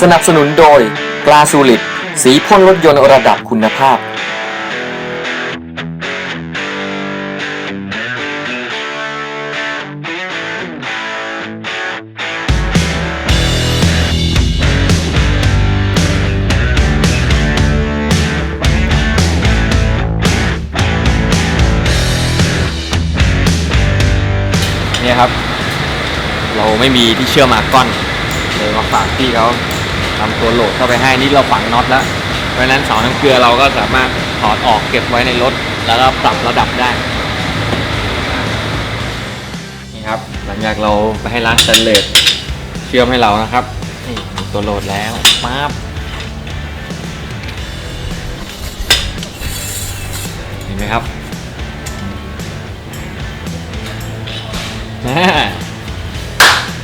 สนับสนุนโดยกลาสูลิดสีพ่นรถยนต์ระดับคุณภาพ เนี่ยครับ เราไม่มีที่เชื่อมมาก้อนเลยมาฝากพี่เขา ทำตัวโหลดเข้าไปให้นี่เราฝังน็อตแล้ว เพราะฉะนั้นเสาน้ำเกลือเราก็สามารถถอดออกเก็บไว้ในรถ แล้วก็ปรับระดับได้ นี่ครับ หลังจากเราไปให้ร้านสแตนเลสเชื่อมให้เรานะครับ นี่ตัวโหลดแล้วปั๊บเห็นไหมครับแม่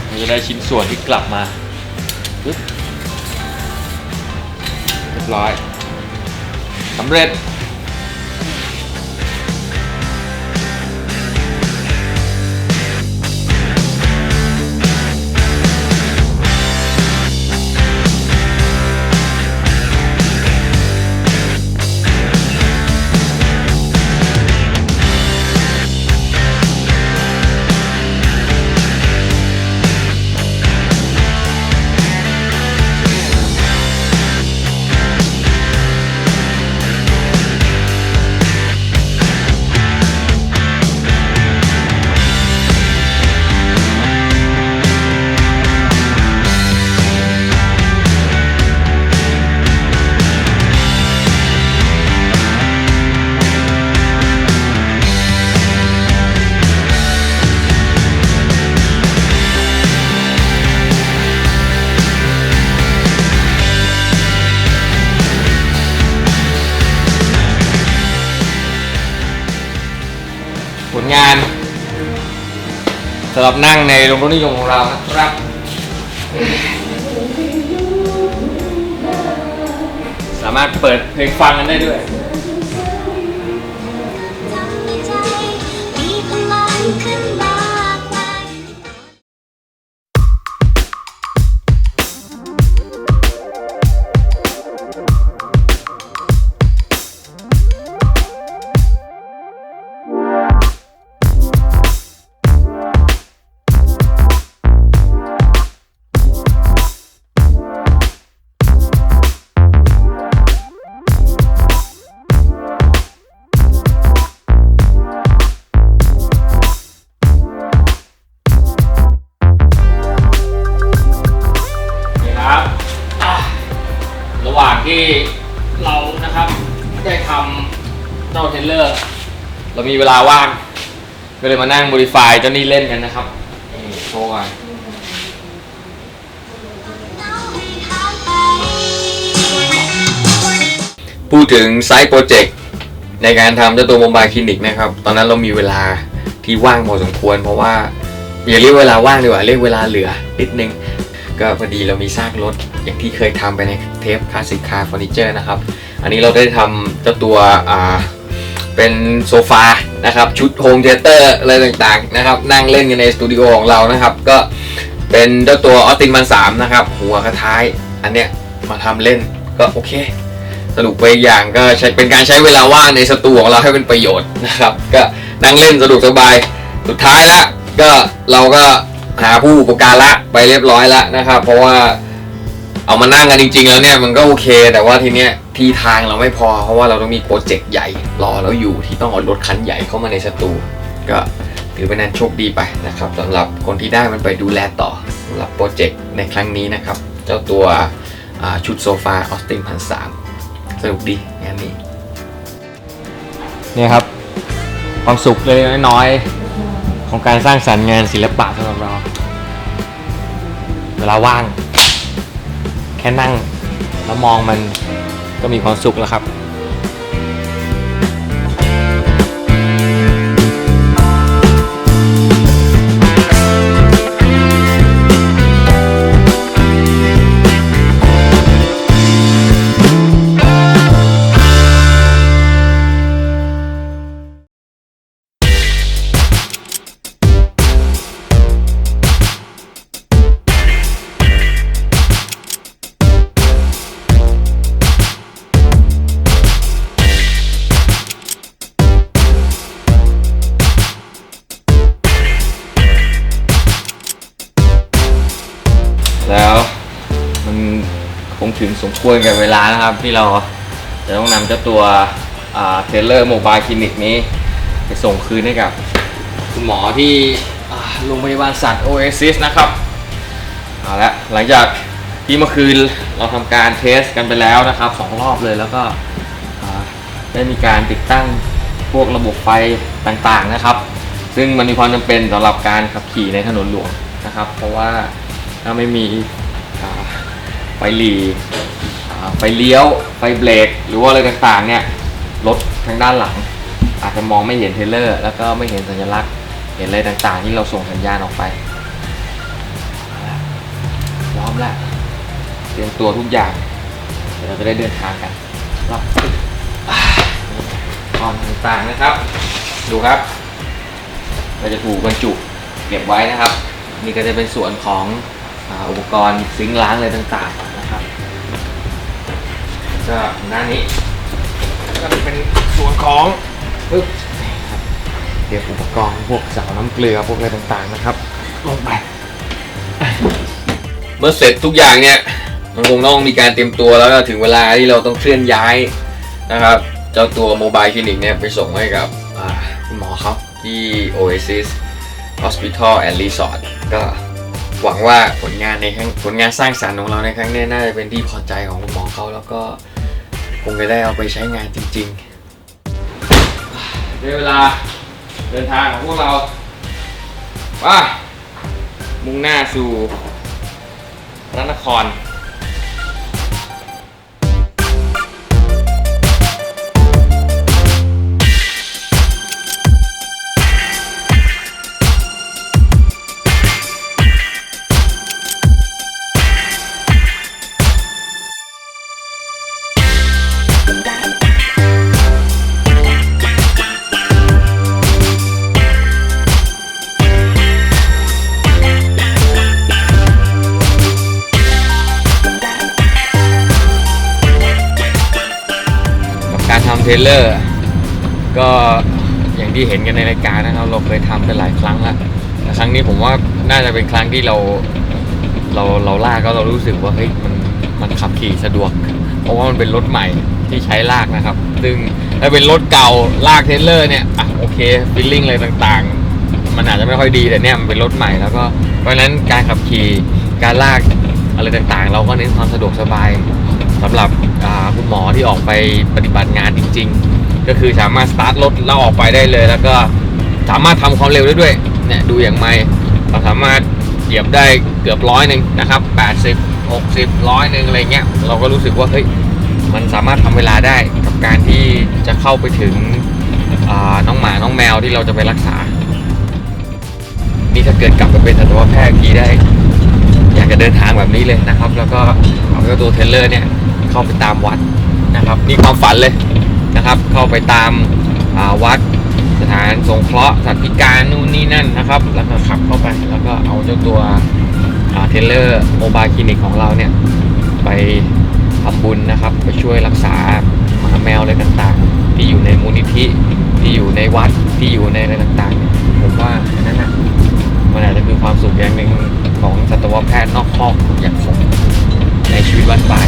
เราจะได้ชิ้นส่วนที่กลับมาปึ๊บ รียบร้อยสำเร็จำหรับนั่งในโรงรถนิยมของเรานะครับสามารถเปิดเพลงฟังกันได้ด้วย ระหว่างที่เรานะครับได้ทำเจ้าเทรลเลอร์ เรามีเวลาว่างก็เลยมานั่ง modify เจ้านี่เล่นกันนะครับนี่โชว์กันพูดถึงไซต์โปรเจกต์ในการทำเจ้าตัวโมบายคลินิกนะครับ ตอนนั้นเรามีเวลาที่ว่างพอสมควร เพราะว่าอย่าเรียกเวลาว่างดีกว่าเรียกเวลาเหลือนิดนึง ก็พอดีเรามีซากรถอย่างที่เคยทำไปในเทปคลาสสิกคาร์เฟอร์นิเจอร์นะครับ อันนี้เราได้ทำเจ้าตัวอ่าเป็นโซฟานะครับชุดโฮมเทเตอร์อะไรต่างๆนะครับนั่งเล่นกันในสตูดิโอของเรานะครับก็เป็นเจ้าตัวออตินมันสามนะครับหัวกระท้ายอันเนี้ยมาทำเล่นก็โอเคสนุกไปอีกอย่างก็ใช้เป็นการใช้เวลาว่างในสตูของเราให้เป็นประโยชน์นะครับ ก็นั่งเล่นสะดวกสบายสุดท้ายละก็เราก็ หาผู้อุปการะไปเรียบร้อยแล้วนะครับ เพราะว่าเอามานั่งกันจริง ๆ แล้วเนี่ยมันก็โอเค แต่ว่าทีเนี้ยที่ทางเราไม่พอ เพราะว่าเราต้องมีโปรเจกต์ใหญ่รอเราอยู่ที่ต้องเอารถคันใหญ่เข้ามาในสตูก็ถือเป็นนันโชคดีไปนะครับสำหรับคนที่ได้มันไปดูแลต่อสำหรับโปรเจกต์ในครั้งนี้นะครับ เจ้าตัวชุดโซฟาออสตินพันสามสนุกดีงานนี้เนี่ยครับความสุขเล็กน้อย ของการสร้างสรรค์งานศิลปะสำหรับเรา เวลาว่าง แค่นั่ง แล้วมองมันก็มีความสุขแล้วครับ ควรกับเวลานะครับที่เราจะต้องนำเจ้าตัวเทเลอร์โมบายคลินิกนี้ไปส่งคืนให้กับ คุณหมอที่โรงพยาบาลสัตว์ Oasis นะครับเอาละหลังจากที่เมื่อคืนเราทำการเทสกันไปแล้วนะครับสองรอบเลยแล้วก็ได้มีการติดตั้งพวกระบบไฟต่างๆนะครับ ซึ่งมันมีความจำเป็นสำหรับการขับขี่ในถนนหลวงนะครับ เพราะว่าถ้าไม่มี หลีไฟเลี้ยว ไฟเบรก หรือว่าอะไรต่างๆเนี่ยรถทางด้านหลัง อาจจะมองไม่เห็นเทเลอร์ แล้วก็ไม่เห็นสัญลักษณ์ เห็นอะไรต่างๆ ที่เราส่งสัญญาณออกไปพร้อมแล้วเตรียมตัวทุกอย่างเดี๋ยวเราจะได้เดินทางกันรอบอ่าพร้อมต่างๆนะครับ ดูครับ เราจะถูกบรรจุเก็บไว้นะครับ นี่ก็จะเป็นส่วนของอุปกรณ์ซิงค์ล้างอะไรต่างๆ ก็หน้านี้ก็จะเป็นส่วนของปึ๊บนี่ครับเตรียมอุปกรณ์พวกสาวน้ำเกลือพวกอะไรต่างๆนะครับลงไป เมื่อเสร็จทุกอย่างเนี่ยมันคงต้องมีการเตรียมตัวแล้วก็ถึงเวลาที่เราต้องเคลื่อนย้ายนะครับ เจ้าตัวโมบายคลินิกเนี่ยไปส่งให้กับอ่าคุณหมอเขาที่ Oasis Hospital and Resort ก็หวังว่าผลงานในครั้งผลงานสร้างสรรค์ของเราในครั้งนี้น่าจะเป็นที่พอใจของคุณหมอเขาแล้วก็ คงจะได้เอาไปใช้งานจริงๆ ได้เวลาเดินทางของพวกเราไปมุ่งหน้าสู่พระนคร เทรลเลอร์ ก็อย่างที่เห็นกันในรายการนะครับ เราเคยทำกันหลายครั้งล้วแต่ครั้งนี้ผมว่าน่าจะเป็นครั้งที่เรา เราเราลากก็เรารู้สึกว่าเฮ้ยมันมันขับขี่สะดวก เพราะว่ามันเป็นรถใหม่ที่ใช้ลากนะครับ ซึ่งถ้าเป็นรถเก่าลากเทรลเลอร์เนี่ยอะโอเคฟีลลิ่งอะไรต่างๆ มันอาจจะไม่ค่อยดีแต่เนี่ยมันเป็นรถใหม่แล้วก็เพราะฉะนั้นการขับขี่การลากอะไรต่างๆ เราก็เน้นความสะดวกสบายสำหรับ คุณหมอที่ออกไปปฏิบัติงานจริง ๆ ก็คือสามารถสตาร์ทรถแล้วออกไปได้เลย แล้วก็สามารถทำความเร็วได้ด้วยเนี่ยดูอย่างไม่เราสามารถเหยียบได้เกือบร้อยหนึ่งนะครับ 80 60ร้อยหนึ่งอะไรเงี้ยเราก็รู้สึกว่าเฮ้ยมันสามารถทำเวลาได้กับการที่จะเข้าไปถึงน้องหมาน้องแมวที่เราจะไปรักษา นี่ถ้าเกิดกลับไปเป็นสัตวแพทย์ทีได้ อยากจะเดินทางแบบนี้เลยนะครับ แล้วก็เอาเจ้าตัวเทรลเลอร์เนี่ย เข้าไปตามวัดนะครับนี่ความฝันเลยนะครับ เข้าไปตามอาวัดสถานสงเคราะห์สัตว์พิการนู่นนี่นั่นนะครับ แล้วก็ขับเข้าไปแล้วก็เอาเจ้าตัวอาเทเลอร์โมบายคลินิกของเราเนี่ยไปทำบุญนะครับ ไปช่วยรักษาหมาแมวอะไรต่างๆ ที่อยู่ในมูลนิธิที่อยู่ในวัดที่อยู่ในอะไรต่างๆ ผมว่าอันนั้นนะมันอาจจะคือความสุขอย่างหนึ่งของสัตวแพทย์นอกคอกอย่างผมในชีวิตวันปลา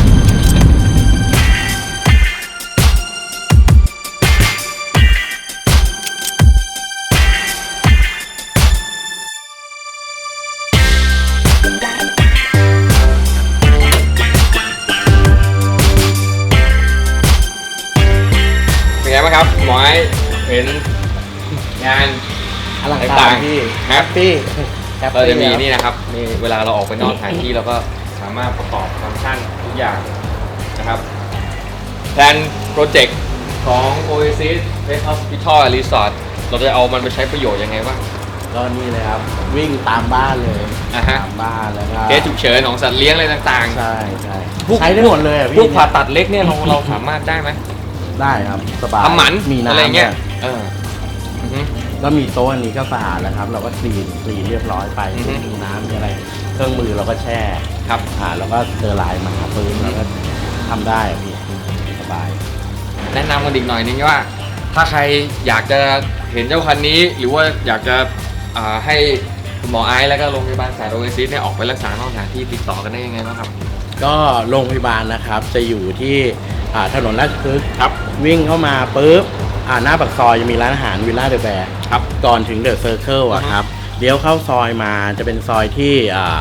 เห็นงานอลังต่าการงๆพี่แฮปปี้แฮปเราปี้จะมีครับนี่นะครับมีเวลาเราออกไปนอกสถานที่เราก็สามารถประกอบฟังก์ชันทุกอย่างนะครับแผนโปรเจกต์ของ Oasis Pet Hospital and Resort เราจะเอามันไปใช้ประโยชน์ยังไงบ้าง ก็นี่เลยครับ วิ่งตามบ้านเลยอ่าฮะ ตามบ้านแล้วก็เคสฉุกเฉินของสัตว์เลี้ยงอะไรต่าง ใช่ใช่พวก ใช้ได้หมดเลยอะๆพี่พวกผ่าตัดเล็กเนี่ยเราเราสามารถได้ไหม ได้ครับสบายทำหมันมีน้ำอะไรเงี้ยด้ว เอออือฮึแล้วมีโต๊ะอันนี้ก็สะอาดแล้วครับ เราก็คลีนคลีนเรียบร้อยไปอือฮึ มีน้ำมีอะไร เครื่องมือเราก็แช่ครับ อ่าแล้วก็เจอลายมาพื้นเราก็ทำได้อะพี่สบาย แนะนำกันอีกหน่อยนึงว่า ถ้าใครอยากจะเห็นเจ้าคันนี้ หรือว่าอยากจะอ่าให้คุณหมอไอซ์แล้วก็โรงพยาบาลสายโอเอซิสเนี่ยออกไปรักษานอกสถานที่ติดต่อกันได้ยังไงบ้างครับ ก็โรงพยาบาลนะครับจะอยู่ที่อ่าถนนราชพฤกษ์ครับ วิ่งเข้ามาปุ๊บ อ่าหน้าปากซอยจะมีร้านอาหารวิลล่าเดอะแบร์ครับ ก่อนถึงเดอะเซอร์เคิลอะครับเลี้ยวเข้าซอยมาจะเป็นซอยที่อ่า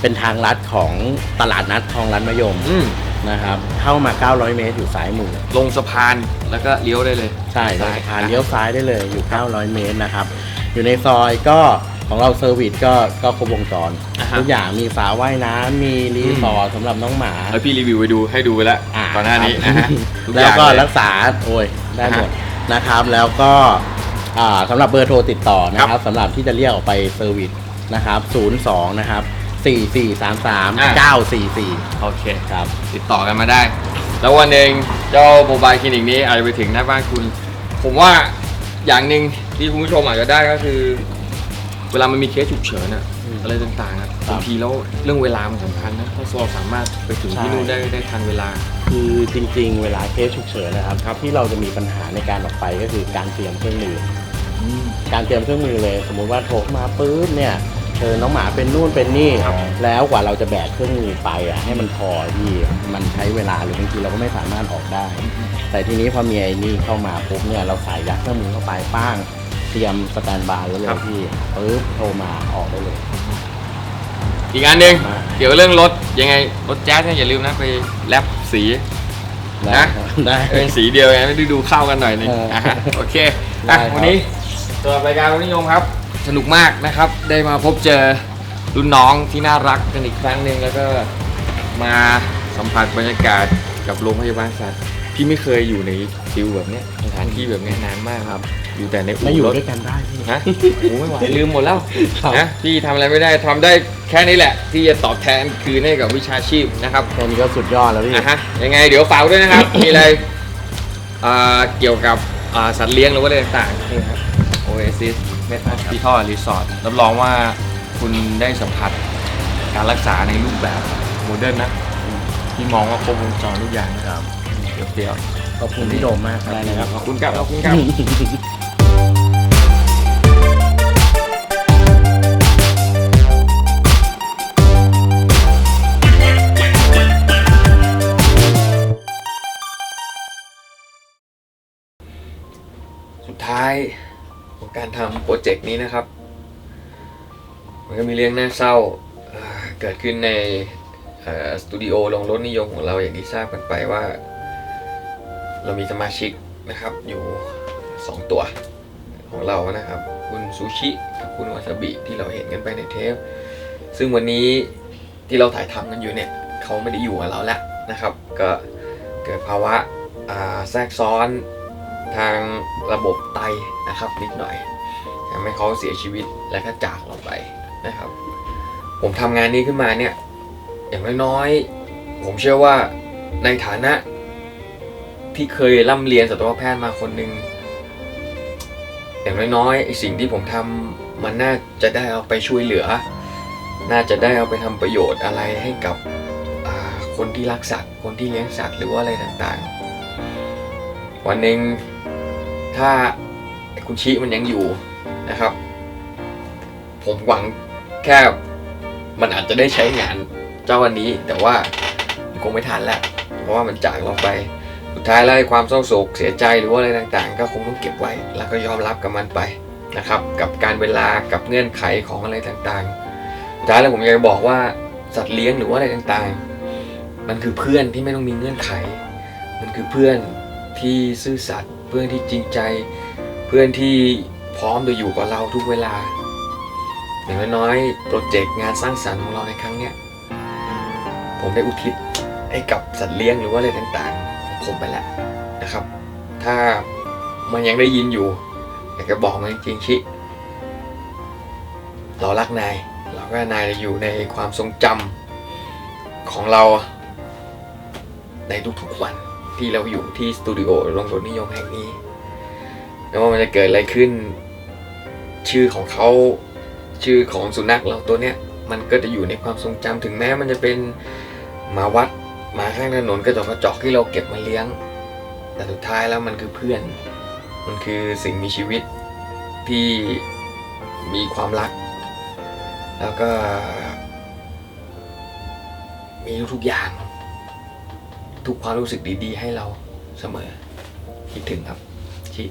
เป็นทางลัดของตลาดนัดคลองรันมะยมอืม นะครับเข้ามา 900 เมตรอยู่ซ้ายมือ ลงสะพานแล้วก็เลี้ยวได้เลยใช่ลงซ้สะพานเลี้ยวซ้ายได้เลยอยู่ 900 เมตรนะครับ อยู่ในซอยก็ของเราเซอร์วิสก็ก็ครบวงจรอ่าฮะทุกอย่างมีสระว่ายน้ำมีรีสอร์ทสำหรับน้องหมา แล้วพี่รีวิวไปดูให้ดูไปแล้วอ่าก่อนหน้านี้ครันะบฮะทุแล้วอย่างก็เยรักษาโอ้ย ได้หมดอ่าฮนะครับแล้วก็อ่าสำหรับเบอร์โทรติดต่อนะครับสำหรับที่จะเรียกออกไปเซอร์วิสนะครับ02นะครับ4433 944 โอเคครับ ติดต่อกันมาได้ แล้ววันหนึ่งเจ้าโมบายคลินิกนี้อาจจะไปถึงหน้าบ้านคุณ ผมว่าอย่างหนึ่งที่คุณผู้ชมอาจจะได้ก็คือ เวลามันมีเคสฉุกเฉินอะ อืมอะไรต่างๆอะครับบางทีแล้วเรื่องเวลามันสำคัญนะถ้าเราสามารถไปถึงที่ใช่นู่นได้ได้ทันเวลา คือจริง ๆ เวลาเคสฉุกเฉินนะครับครับ ที่เราจะมีปัญหาในการออกไปก็คือการเตรียมเครื่องมือการเตรียมเครื่องมือเลย สมมุติว่าโทรมาปุ๊บเนี่ยเออน้องหมาเป็นนู่นเป็นนี่ครับแล้วกว่าเราจะแบกเครื่องมือไปอะให้มันพอที่มันใช้เวลาหรือบางทีเราก็ไม่สามารถออกได้ แต่ทีนี้พอมีไอ้นี่เข้ามาปุ๊บเนี่ยเราใส่ยัดเครื่องมือเข้าไปป้าง เตรียมสแตนบายไว้เลยพี่ปุ๊บโทรมาออกได้เลย อีกอันหนึ่งมา เกี่ยวกับเรื่องรถยังไงรถแจ๊สเนี่ยอย่าลืมนะไปแลบสีได้นะ ได้เป็นสีเดียวไงไม่ได้ดูเข้ากันหน่อยหนึงเอออะโอเคได้อะครับ วันนี้สำหรับรายการวันนิยมครับ สนุกมากนะครับ ได้มาพบเจอรุ่นน้องที่น่ารักกันอีกครั้งหนึ่งแล้วก็มาสัมผัสบรรยากาศกับโรงพยาบาลสัตว์ พี่ไม่เคยอยู่ในฟิลแบบเนี้ยสถานที่แบบเนี้ยนานมากครับ อยู่แต่ในมาอู่อยู่รถด้วยกันได้พี่ ฮะโอ้ไม่ไหวลืมหมดแล้วครับ นะพี่ทำอะไรไม่ได้ทำได้แค่นี้แหละ ที่จะตอบแทนคืนให้กับวิชาชีพนะครับ แค่นี้ก็สุดยอดแล้วพี่ อะฮะยังไงเดี๋ยวฝากด้วยนะครับ มีอะไรอ่าเกี่ยวกับอ่าสัตว์เลี้ยงหรือว่าอะไรต่างๆนี่ครับ Oasis m e t Hospital Resort รับรองว่าคุณได้สัมผัสการรักษาในรูปแบบโมเดิร์นนะ ที่มองว่าครบวงจรทุกอย่างนะครับ เดี๋ยวเดี๋ยวขอบคุณพี่โดมมากครับ ได้เลยครับขอบคุณครับขอบคุณครับสุดท้ายของการทำโปรเจกต์นี้นะครับ มันก็มีเรื่องน่าเศร้าเอ่อเกิดขึ้นในเอ่อสตูดิโอลงรถนิยมของเราอย่างที่ทราบกันไปว่า เรามีสมาชิกนะครับอยู่ 2 ตัวของเรานะครับ คุณซูชิกับคุณวาซาบิที่เราเห็นกันไปในเทป ซึ่งวันนี้ที่เราถ่ายทำกันอยู่เนี่ยเขาไม่ได้อยู่กับเราแล้วนะครับ ก็เกิดภาวะแทรกซ้อนทางระบบไตนะครับนิดหน่อยทำให้เขาเสียชีวิตและก็จากเราไปนะครับ ผมทำงานนี้ขึ้นมาเนี่ยอย่างน้อยๆผมเชื่อว่าในฐานะ ที่เคยร่ำเรียนสัตวแพทย์มาคนหนึ่งอย่างน้อยๆสิ่งที่ผมทำมันน่าจะได้เอาไปช่วยเหลือ น่าจะได้เอาไปทำประโยชน์อะไรให้กับคนที่รักสัตว์คนที่เลี้ยงสัตว์หรือว่าอะไรต่างๆ วันหนึ่งถ้าคุณชิมันยังอยู่นะครับ ผมหวังแค่มันอาจจะได้ใช้งานเจ้าวันนี้ แต่ว่าคงไม่ทันแล้วเพราะว่ามันจากเราไป ท้ายแล้วไอ้ความเศร้าโศกเสียใจหรือว่าอะไรต่างๆ ก็คงต้องเก็บไว้ แล้วก็ยอมรับกับมันไปนะครับ กับการเวลากับเงื่อนไขของอะไรต่างๆท้ายแล้วผมอยากจะบอกว่าสัตว์เลี้ยงหรือว่าอะไรต่างๆ มันคือเพื่อนที่ไม่ต้องมีเงื่อนไข มันคือเพื่อนที่ซื่อสัตย์เพื่อนที่จริงใจ เพื่อนที่พร้อมจะอยู่กับเราทุกเวลาอย่างน้อยๆโปรเจกต์งานสร้างสรรค์ของเราในครั้งเนี้ยผมได้อุทิศให้กับสัตว์เลี้ยงหรือว่าอะไรต่างๆ ผมไปแล้วนะครับ ถ้ามันยังได้ยินอยู่อยากจะบอกมันจริงๆชิเรารักนายเราก็นายจะอยู่ในความทรงจำของเราในทุกๆวันที่เราอยู่ที่สตูดิโอโรงรถนิยมแห่งนี้ไม่ว่ามันจะเกิดอะไรขึ้น ชื่อของเขาชื่อของสุนัขเราตัวเนี้ยมันก็จะอยู่ในความทรงจำถึงแม้มันจะเป็นหมาวัด หมาข้างถนนกระจอกกระจอกที่เราเก็บมาเลี้ยง แต่สุดท้ายแล้วมันคือเพื่อน มันคือสิ่งมีชีวิตที่มีความรัก แล้วก็ มีทุกอย่าง ทุกความรู้สึกดีๆ ให้เราเสมอคิดถึงครับชิ